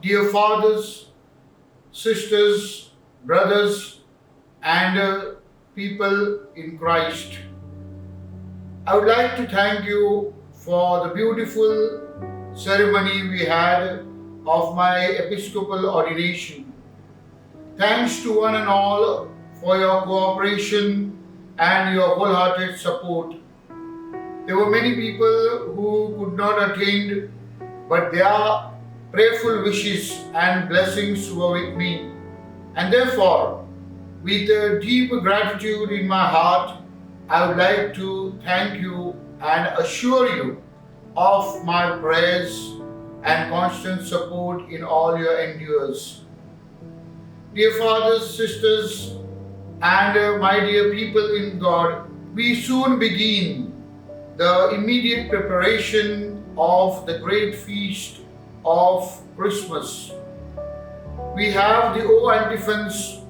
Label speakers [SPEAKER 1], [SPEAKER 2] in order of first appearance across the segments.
[SPEAKER 1] dear fathers, sisters, brothers, and uh, people in Christ. I would like to thank you for the beautiful ceremony we had of my episcopal ordination. Thanks to one and all for your cooperation and your wholehearted support. There were many people who could not attend, but their prayerful wishes and blessings were with me. And therefore, with a deep gratitude in my heart, I would like to thank you and assure you of my prayers and constant support in all your endeavors. Dear fathers, sisters, and uh, my dear people in God, we soon begin the immediate preparation of the great feast of Christmas. We have the O antiphons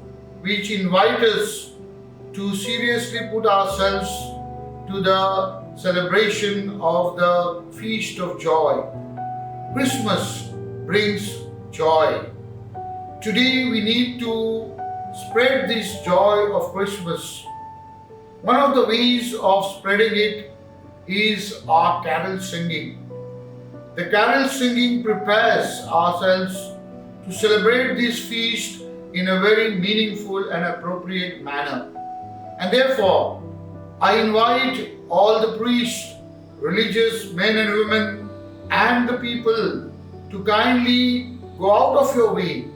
[SPEAKER 1] which invite us to seriously put ourselves to the celebration of the feast of joy. Christmas brings joy. Today we need to spread this joy of Christmas. One of the ways of spreading it is our carol singing. The carol singing prepares ourselves to celebrate this feast in a very meaningful and appropriate manner. And therefore, I invite all the priests, religious men and women, and the people to kindly go out of your way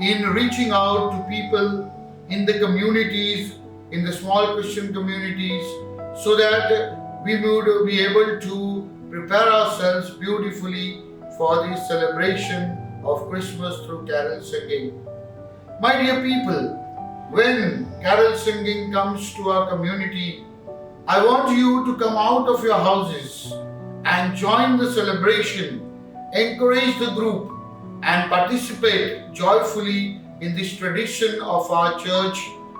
[SPEAKER 1] in reaching out to people in the communities, in the small Christian communities, so that we would be able to prepare ourselves beautifully for the celebration of Christmas through carol singing. My dear people, when carol singing comes to our community, I want you to come out of your houses and join the celebration, encourage the group, and participate joyfully in this tradition of our church,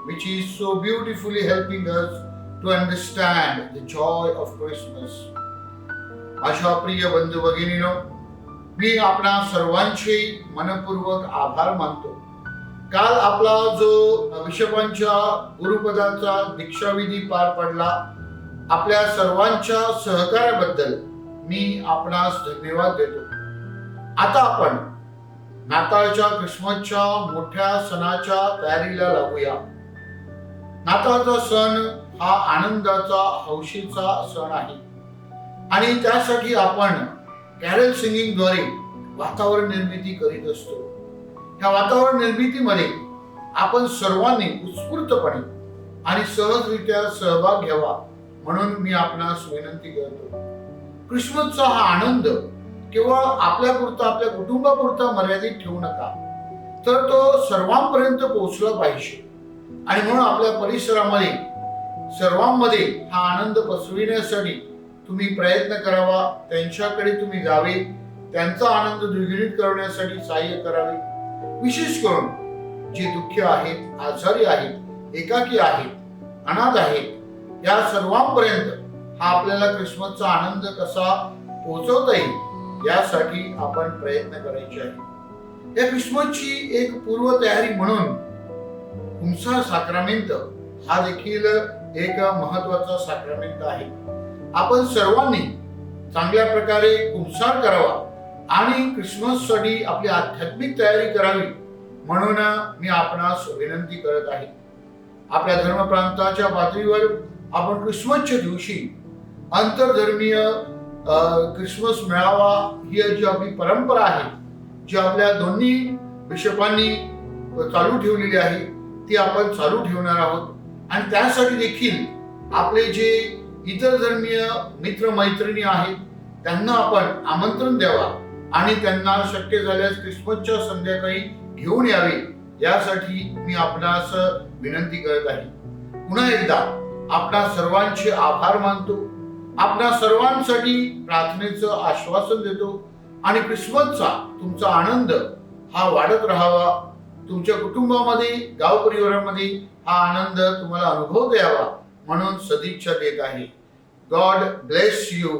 [SPEAKER 1] which is so beautifully helping us to understand the joy of Christmas. अशा प्रिय बंधू भगिनीनो मी आपणा सर्वांचे मनपूर्वक आभार मानतो. काल आपला जो बिशपांच्या गुरुपदाचा दीक्षाविधी पार पडला आपल्या सर्वांच्या सहकार्याबद्दल मी आपणास धन्यवाद देतो. आता आपण नाताळच्या क्रिसमसच्या मोठ्या सणाच्या तयारीला लागूया. नाताळचा सण हा आनंदाचा हौशीचा सण आहे. आणि त्यासाठी आपण कॅरल सिंगिंगद्वारे वातावरण निर्मिती करीत असतो. ह्या वातावरण निर्मितीमध्ये आपण सर्वांनी उत्स्फूर्तपणे आणि सहजरित्या सहभाग घ्यावा म्हणून मी आपणास विनंती करतो. क्रिसमसचा हा आनंद केवळ आपल्यापुरता आपल्या कुटुंबापुरता मर्यादित ठेवू नका. तर तो सर्वांपर्यंत पोहोचला पाहिजे. आणि म्हणून आपल्या परिसरामध्ये सर्वांमध्ये हा आनंद पसरविण्यासाठी तुम्ही प्रयत्न करावा त्यांच्याकडे तुम्ही जावे त्यांचा आनंद द्विगुणित करण्यासाठी सहाय्य करावे. विशेष करून जे दुःखी आहेत आजारी आहेत एकाकी आहेत अनाथ आहेत या सर्वांपर्यंत हा आपल्याला क्रिसमसचा आनंद कसा पोहोचवता येईल यासाठी आपण प्रयत्न करायचे आहे या क्रिसमसची एक पूर्वतयारी म्हणून कुंसा साक्रामेंत हा देखील एक महत्त्वाचा साक्रामेंत आहे. आपण सर्वांनी चांगल्या प्रकारे कुंसार करावा आणि क्रिसमससाठी आपली आध्यात्मिक तयारी करावी म्हणून मी आपणास विनंती करत आहे. आपल्या धर्मप्रांताच्या पातळीवर आपण क्रिसमसच्या दिवशी आंतरधर्मीय क्रिसमस मेळावा ही जी आपली परंपरा आहे जी आपल्या दोन्ही बिशपांनी चालू ठेवलेली आहे ती आपण चालू ठेवणार आहोत. आणि त्यासाठी देखील आपले जे इतर धर्मीय मित्र मैत्रिणी आहेत त्यांना आपण आमंत्रण द्यावा आणि त्यांना शक्य झाल्यास क्रिसमसच्या संध्याकाळी घेऊन यावे यासाठी मी आपणास विनंती करत आहे. पुन्हा एकदा आपणा सर्वांचे आभार मानतो. आपणा सर्वांसाठी प्रार्थनेचं आश्वासन देतो आणि क्रिसमसचा तुमचा आनंद हा वाढत राहावा. तुमच्या कुटुंबामध्ये गाव परिवारामध्ये हा आनंद तुम्हाला अनुभव द्यावा म्हणून सदिच्छा देत आहे. God bless you